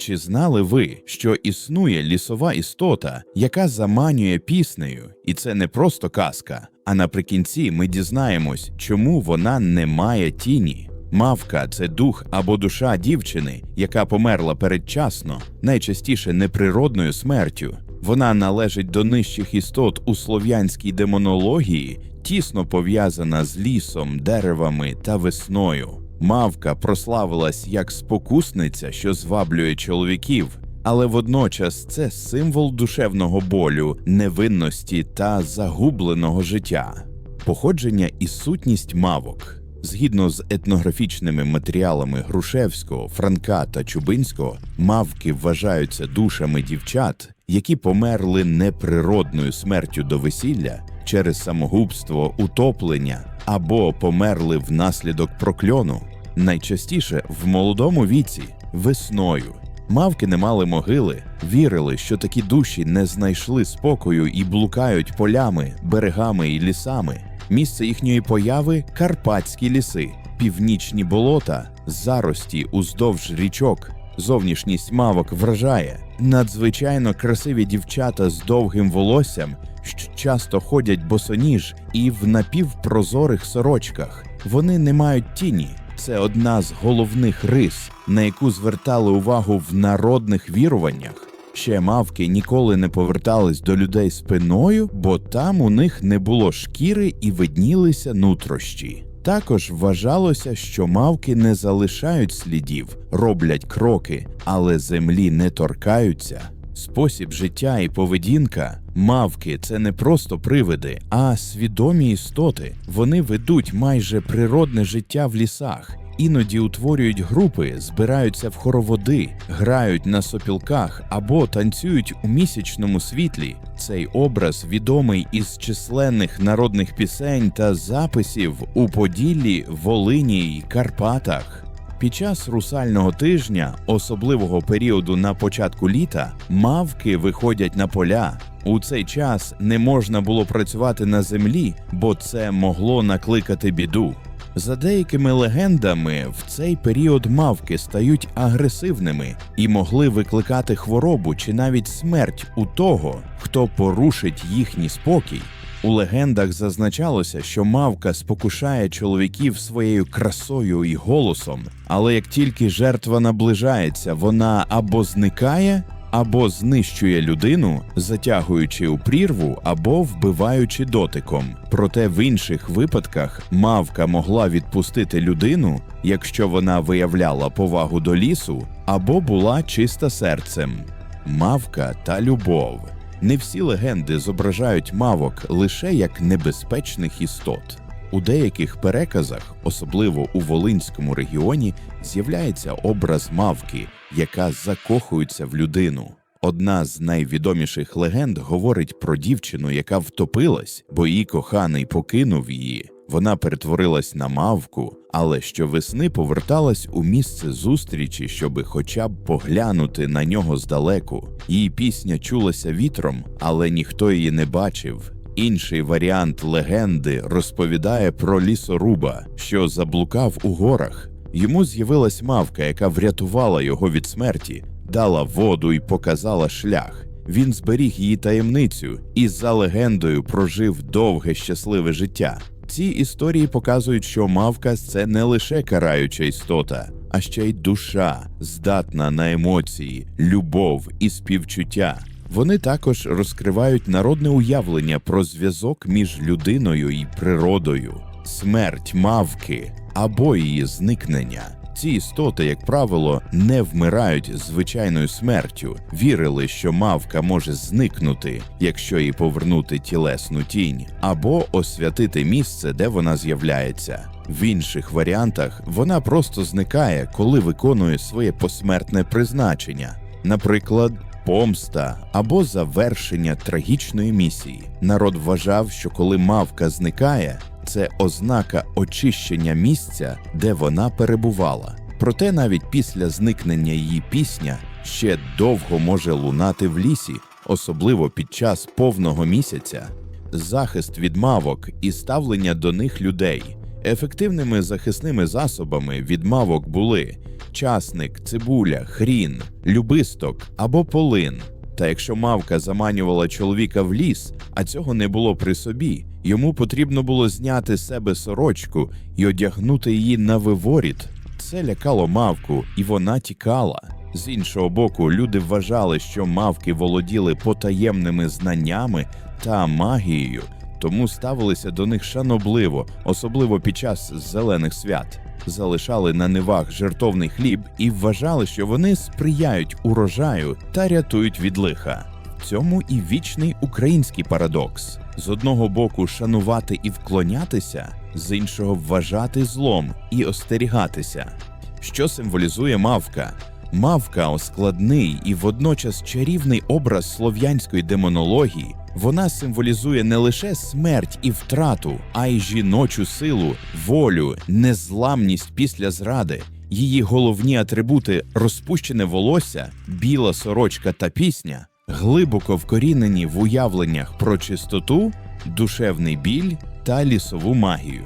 Чи знали ви, що існує лісова істота, яка заманює піснею, і це не просто казка, а наприкінці ми дізнаємось, чому вона не має тіні. Мавка це дух або душа дівчини, яка померла передчасно, найчастіше неприродною смертю. Вона належить до нижчих істот у слов'янській демонології, тісно пов'язана з лісом, деревами та весною. Мавка прославилась як спокусниця, що зваблює чоловіків, але водночас це символ душевного болю, невинності та загубленого життя. Походження і сутність мавок. Згідно з етнографічними матеріалами Грушевського, Франка та Чубинського, мавки вважаються душами дівчат, які померли неприродною смертю до весілля через самогубство, утоплення або померли внаслідок прокльону. Найчастіше в молодому віці весною. Мавки не мали могили, вірили, що такі душі не знайшли спокою і блукають полями, берегами і лісами. Місце їхньої появи карпатські ліси, північні болота, зарості уздовж річок. Зовнішність мавок вражає надзвичайно красиві дівчата з довгим волоссям, що часто ходять босоніж і в напівпрозорих сорочках. Вони не мають тіні. Це одна з головних рис, на яку звертали увагу в народних віруваннях. Ще мавки ніколи не повертались до людей спиною, бо там у них не було шкіри і виднілися нутрощі. Також вважалося, що мавки не залишають слідів, роблять кроки, але землі не торкаються. Спосіб життя і поведінка мавки це не просто привиди, а свідомі істоти. Вони ведуть майже природне життя в лісах. Іноді утворюють групи, збираються в хороводи, грають на сопілках або танцюють у місячному світлі. Цей образ відомий із численних народних пісень та записів у Поділлі, Волині й Карпатах. Під час русального тижня, особливого періоду на початку літа, мавки виходять на поля. У цей час не можна було працювати на землі, бо це могло накликати біду. За деякими легендами, в цей період мавки стають агресивними і могли викликати хворобу чи навіть смерть у того, хто порушить їхній спокій. У легендах зазначалося, що мавка спокушає чоловіків своєю красою і голосом, але як тільки жертва наближається, вона або зникає, або знищує людину, затягуючи у прірву або вбиваючи дотиком. Проте в інших випадках мавка могла відпустити людину, якщо вона виявляла повагу до лісу або була чиста серцем. Мавка та любов. Не всі легенди зображають мавок лише як небезпечних істот. У деяких переказах, особливо у Волинському регіоні, з'являється образ мавки, яка закохується в людину. Одна з найвідоміших легенд говорить про дівчину, яка втопилась, бо її коханий покинув її. Вона перетворилась на мавку, але щовесни поверталась у місце зустрічі, щоби хоча б поглянути на нього здалеку. Її пісня чулася вітром, але ніхто її не бачив. Інший варіант легенди розповідає про лісоруба, що заблукав у горах. Йому з'явилась мавка, яка врятувала його від смерті, дала воду і показала шлях. Він зберіг її таємницю і за легендою прожив довге щасливе життя. Ці історії показують, що мавка це не лише караюча істота, а ще й душа, здатна на емоції, любов і співчуття. Вони також розкривають народне уявлення про зв'язок між людиною і природою, смерть мавки або її зникнення. Ці істоти, як правило, не вмирають звичайною смертю, вірили, що мавка може зникнути, якщо їй повернути тілесну тінь, або освятити місце, де вона з'являється. В інших варіантах вона просто зникає, коли виконує своє посмертне призначення, наприклад. Помста або завершення трагічної місії. Народ вважав, що коли мавка зникає, це ознака очищення місця, де вона перебувала. Проте навіть після зникнення її пісня ще довго може лунати в лісі, особливо під час повного місяця. Захист від мавок і ставлення до них людей Ефективними захисними засобами від мавок були часник, цибуля, хрін, любисток або полин. Та якщо мавка заманювала чоловіка в ліс, а цього не було при собі, йому потрібно було зняти з себе сорочку і одягнути її на виворіт. Це лякало мавку, і вона тікала. З іншого боку, люди вважали, що мавки володіли потаємними знаннями та магією, тому ставилися до них шанобливо, особливо під час зелених свят. Залишали на нивах жертовний хліб і вважали, що вони сприяють урожаю та рятують від лиха. Цьому і вічний український парадокс: з одного боку шанувати і вклонятися, з іншого вважати злом і остерігатися. Що символізує мавка? Мавка складний і водночас чарівний образ слов'янської демонології. Вона символізує не лише смерть і втрату, а й жіночу силу, волю, незламність після зради. Її головні атрибути розпущене волосся, біла сорочка та пісня, глибоко вкорінені в уявленнях про чистоту, душевний біль та лісову магію.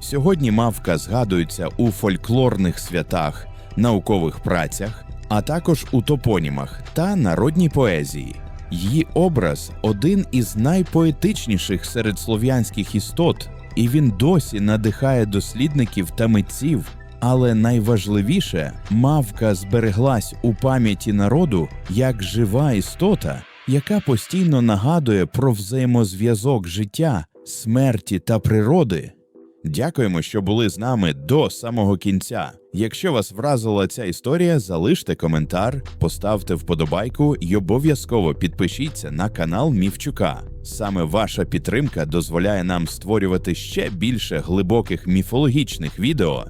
Сьогодні мавка згадується у фольклорних святах, наукових працях, а також у топонімах та народній поезії. Її образ один із найпоетичніших серед слов'янських істот, і він досі надихає дослідників та митців. Але найважливіше, мавка збереглась у пам'яті народу як жива істота, яка постійно нагадує про взаємозв'язок життя, смерті та природи. Дякуємо, що були з нами до самого кінця. Якщо вас вразила ця історія, залиште коментар, поставте вподобайку і обов'язково підпишіться на канал Мівчука. Саме ваша підтримка дозволяє нам створювати ще більше глибоких міфологічних відео